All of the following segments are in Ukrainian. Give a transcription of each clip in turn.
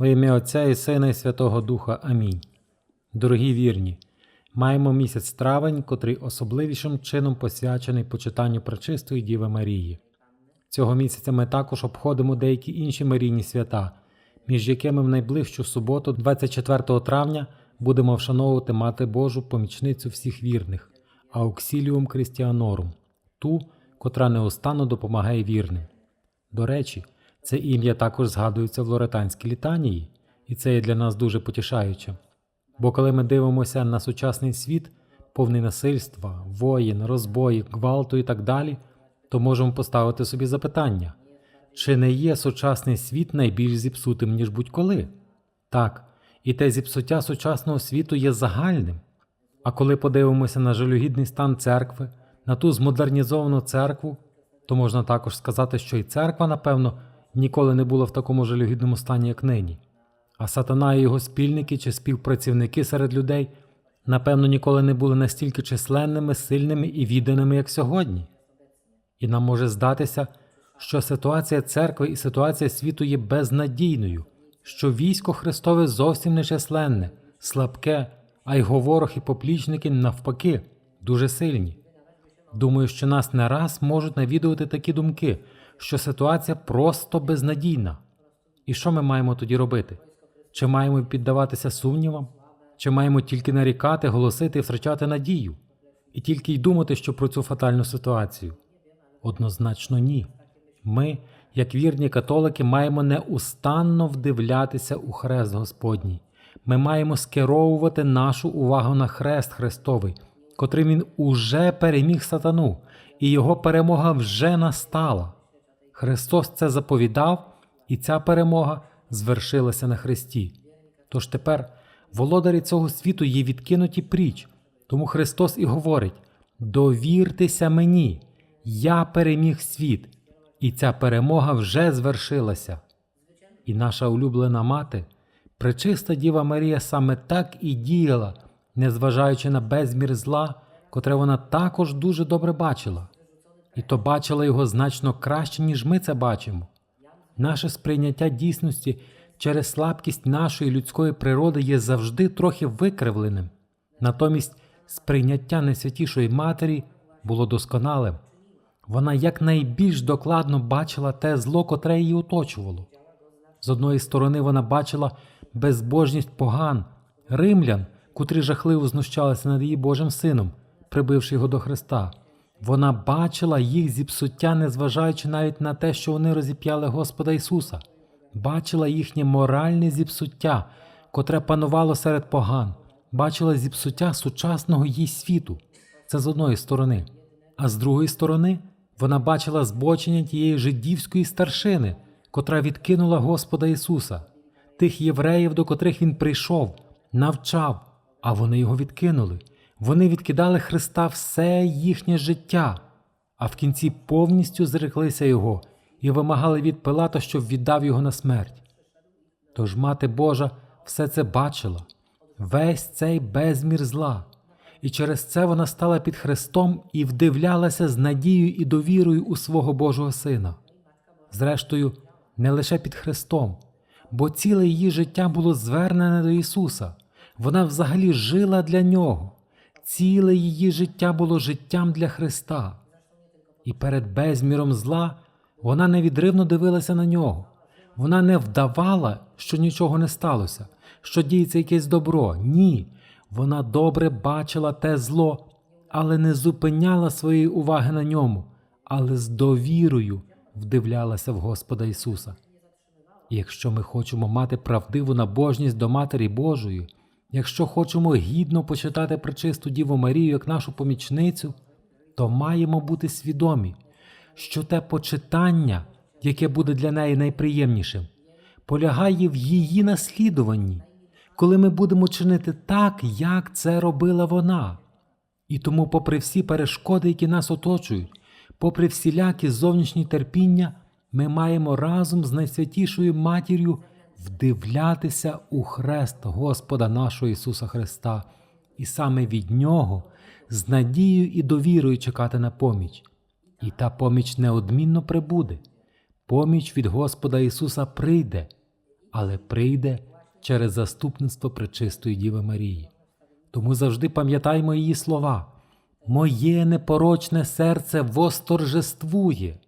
Во ім'я Отця і Сина і Святого Духа. Амінь. Дорогі вірні, маємо місяць травень, котрий особливішим чином посвячений почитанню Пречистої Діви Марії. Цього місяця ми також обходимо деякі інші марійні свята, між якими в найближчу суботу, 24 травня, будемо вшановувати Мати Божу помічницю всіх вірних, Ауксіліум Крістіанорум, ту, котра неустанно допомагає вірним. До речі, це ім'я також згадується в лоретанській літанії, і це є для нас дуже потішаюче. Бо коли ми дивимося на сучасний світ, повний насильства, воїн, розбої, гвалту і так далі, то можемо поставити собі запитання: чи не є сучасний світ найбільш зіпсутим, ніж будь-коли? Так, і те зіпсуття сучасного світу є загальним. А коли подивимося на жалюгідний стан церкви, на ту змодернізовану церкву, то можна також сказати, що і церква, напевно, ніколи не була в такому жалюгідному стані, як нині. А сатана і його спільники чи співпрацівники серед людей, напевно, ніколи не були настільки численними, сильними і відданими, як сьогодні. І нам може здатися, що ситуація церкви і ситуація світу є безнадійною, що військо Христове зовсім не численне, слабке, а й говорох і поплічники навпаки дуже сильні. Думаю, що нас не раз можуть навідувати такі думки, що ситуація просто безнадійна. І що ми маємо тоді робити? Чи маємо піддаватися сумнівам? Чи маємо тільки нарікати, голосити і втрачати надію? І тільки й думати, що про цю фатальну ситуацію? Однозначно ні. Ми, як вірні католики, маємо неустанно вдивлятися у хрест Господній. Ми маємо скеровувати нашу увагу на хрест Христовий, котрим він уже переміг сатану, і його перемога вже настала. Христос це заповідав, і ця перемога звершилася на Христі. Тож тепер володарі цього світу є відкинуті пріч, тому Христос і говорить: довіртеся мені, я переміг світ, і ця перемога вже звершилася. І наша улюблена мати, пречиста Діва Марія, саме так і діяла, незважаючи на безмір зла, котре вона також дуже добре бачила, і то бачила його значно краще, ніж ми це бачимо. Наше сприйняття дійсності через слабкість нашої людської природи є завжди трохи викривленим. Натомість сприйняття найсвятішої матері було досконалим. Вона якнайбільш докладно бачила те зло, котре її оточувало. З одної сторони, вона бачила безбожність поган, римлян, котрі жахливо знущалися над її Божим сином, прибивши його до Христа. Вона бачила їх зіпсуття, незважаючи навіть на те, що вони розіп'яли Господа Ісуса, бачила їхнє моральне зіпсуття, котре панувало серед поган, бачила зіпсуття сучасного їй світу. Це з одної сторони. А з другої сторони, вона бачила збочення тієї жидівської старшини, котра відкинула Господа Ісуса, тих євреїв, до котрих Він прийшов, навчав, а вони його відкинули. Вони відкидали Христа все їхнє життя, а в кінці повністю зреклися Його і вимагали від Пилата, щоб віддав його на смерть. Тож Мати Божа все це бачила, весь цей безмір зла, і через це вона стала під Христом і вдивлялася з надією і довірою у свого Божого Сина. Зрештою, не лише під Христом, бо ціле її життя було звернене до Ісуса, вона взагалі жила для Нього. Ціле її життя було життям для Христа, і перед безміром зла вона невідривно дивилася на нього. Вона не вдавала, що нічого не сталося, що діється якесь добро. Ні. Вона добре бачила те зло, але не зупиняла своєї уваги на ньому, але з довірою вдивлялася в Господа Ісуса. І якщо ми хочемо мати правдиву набожність до Матері Божої, Якщо хочемо гідно почитати пречисту Діву Марію як нашу помічницю, то маємо бути свідомі, що те почитання, яке буде для неї найприємнішим, полягає в її наслідуванні, коли ми будемо чинити так, як це робила вона. І тому, попри всі перешкоди, які нас оточують, попри всілякі зовнішні терпіння, ми маємо разом з найсвятішою матір'ю вдивлятися у хрест Господа нашого Ісуса Христа, і саме від Нього з надією і довірою чекати на поміч. І та поміч неодмінно прибуде. Поміч від Господа Ісуса прийде, але прийде через заступництво Пречистої Діви Марії. Тому завжди пам'ятаймо її слова. Моє непорочне серце восторжествує,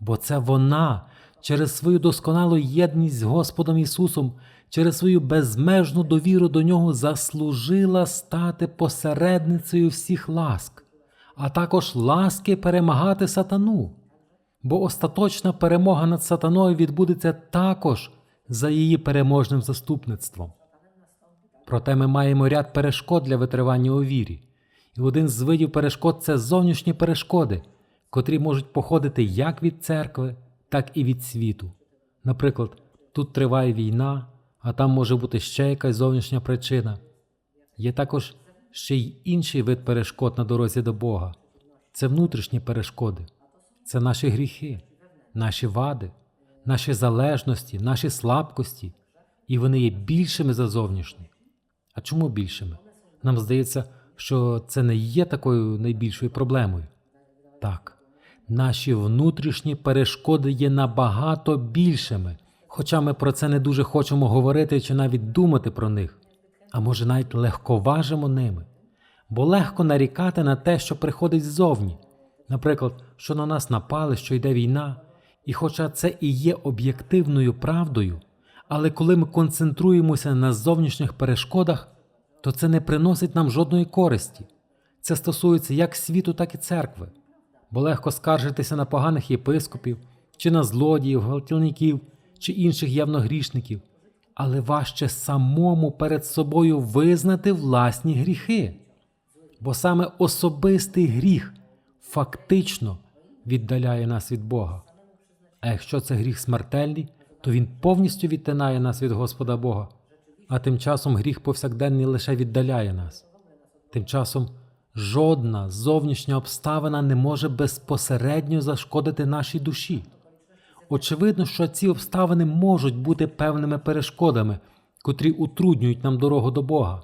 бо це вона через свою досконалу єдність з Господом Ісусом, через свою безмежну довіру до Нього заслужила стати посередницею всіх ласк, а також ласки перемагати сатану. Бо остаточна перемога над сатаною відбудеться також за її переможним заступництвом. Проте ми маємо ряд перешкод для витривання у вірі, і один з видів перешкод це зовнішні перешкоди, котрі можуть походити як від церкви, так і від світу. Наприклад, тут триває війна, а там може бути ще якась зовнішня причина. Є також ще й інший вид перешкод на дорозі до Бога це внутрішні перешкоди, це наші гріхи, наші вади, наші залежності, наші слабкості, і вони є більшими за зовнішні. А чому більшими? Нам здається, що це не є такою найбільшою проблемою. Так, наші внутрішні перешкоди є набагато більшими, хоча ми про це не дуже хочемо говорити чи навіть думати про них, а може навіть легковажимо ними, бо легко нарікати на те, що приходить ззовні, наприклад, що на нас напали, що йде війна, і хоча це і є об'єктивною правдою, але коли ми концентруємося на зовнішніх перешкодах, то це не приносить нам жодної користі. Це стосується як світу, так і церкви, бо легко скаржитися на поганих єпископів, чи на злодіїв, гвалтівників, чи інших явногрішників, але важче самому перед собою визнати власні гріхи, бо саме особистий гріх фактично віддаляє нас від Бога. А якщо це гріх смертельний, то він повністю відтинає нас від Господа Бога, а тим часом гріх повсякденний лише віддаляє нас. Тим часом жодна зовнішня обставина не може безпосередньо зашкодити нашій душі. Очевидно, що ці обставини можуть бути певними перешкодами, котрі утруднюють нам дорогу до Бога,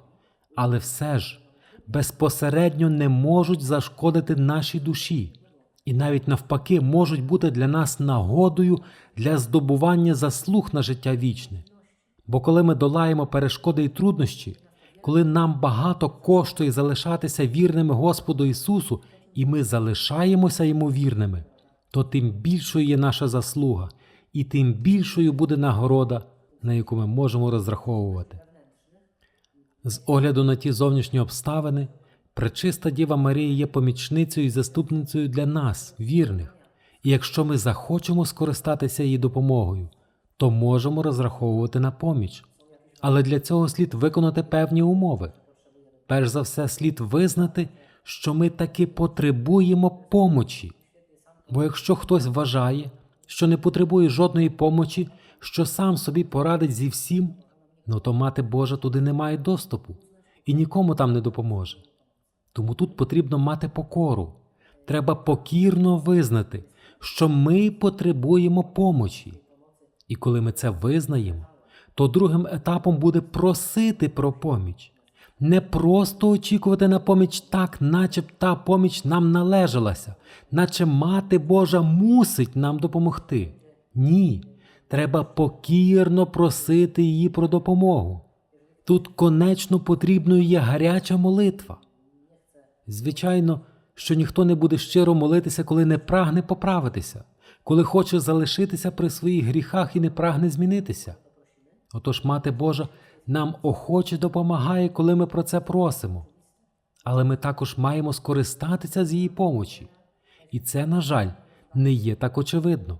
але все ж безпосередньо не можуть зашкодити нашій душі, і навіть навпаки можуть бути для нас нагодою для здобування заслуг на життя вічне. Бо коли ми долаємо перешкоди і труднощі, коли нам багато коштує залишатися вірними Господу Ісусу, і ми залишаємося йому вірними, то тим більшою є наша заслуга, і тим більшою буде нагорода, на яку ми можемо розраховувати. З огляду на ті зовнішні обставини, пречиста Діва Марія є помічницею і заступницею для нас, вірних, і якщо ми захочемо скористатися її допомогою, то можемо розраховувати на поміч. Але для цього слід виконати певні умови. Перш за все, слід визнати, що ми таки потребуємо помочі. Бо якщо хтось вважає, що не потребує жодної помочі, що сам собі порадить зі всім, ну то мати Божа туди не має доступу і нікому там не допоможе. Тому тут потрібно мати покору. Треба покірно визнати, що ми потребуємо помочі. І коли ми це визнаємо, то другим етапом буде просити про поміч, не просто очікувати на поміч так, наче б та поміч нам належалася, наче мати Божа мусить нам допомогти. Ні, треба покірно просити її про допомогу. Тут конечно потрібною є гаряча молитва. Звичайно, що ніхто не буде щиро молитися, коли не прагне поправитися, коли хоче залишитися при своїх гріхах і не прагне змінитися. Отож Мати Божа нам охоче допомагає, коли ми про це просимо. Але ми також маємо скористатися з її помочі. І це, на жаль, не є так очевидно.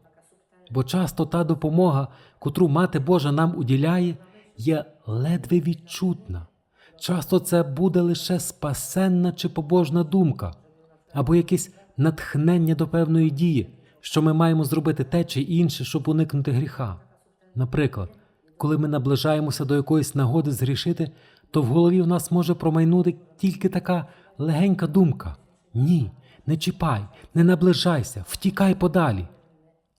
Бо часто та допомога, котру Мати Божа нам уділяє, є ледве відчутна. Часто це буде лише спасенна чи побожна думка, або якесь натхнення до певної дії, що ми маємо зробити те чи інше, щоб уникнути гріха. Наприклад, коли ми наближаємося до якоїсь нагоди згрішити, то в голові в нас може промайнути тільки така легенька думка: ні, не чіпай, не наближайся, втікай подалі.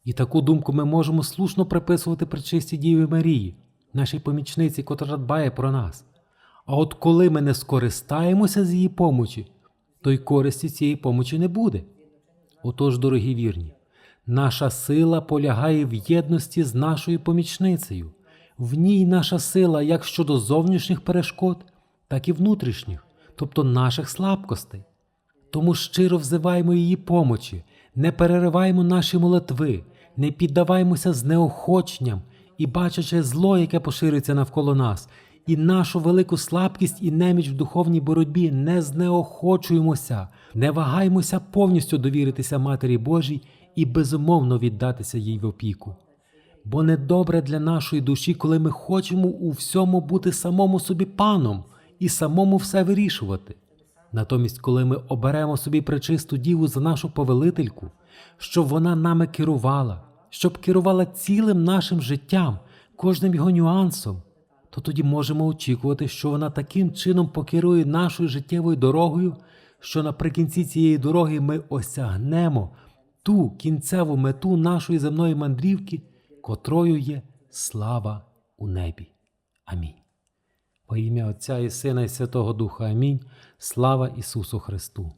І таку думку ми можемо слушно приписувати причистій Діві Марії, нашій помічниці, котра дбає про нас. А от коли ми не скористаємося з її помочі, то й користі цієї помочі не буде. Отож, дорогі вірні, наша сила полягає в єдності з нашою помічницею, В ній наша сила як щодо зовнішніх перешкод, так і внутрішніх, тобто наших слабкостей. Тому щиро взиваємо її помочі, не перериваємо наші молитви, не піддаваймося знеохоченням і бачачи зло, яке поширюється навколо нас, і нашу велику слабкість і неміч в духовній боротьбі не знеохочуємося, не вагаймося повністю довіритися Матері Божій і безумовно віддатися їй в опіку. Бо недобре для нашої душі, коли ми хочемо у всьому бути самому собі паном і самому все вирішувати. Натомість, коли ми оберемо собі пречисту діву за нашу повелительку, щоб вона нами керувала, щоб керувала цілим нашим життям, кожним його нюансом, то тоді можемо очікувати, що вона таким чином покерує нашою життєвою дорогою, що наприкінці цієї дороги ми осягнемо ту кінцеву мету нашої земної мандрівки, котрою є слава у небі. Амінь. Во ім'я Отця і Сина і Святого Духа Амінь. Слава Ісусу Христу!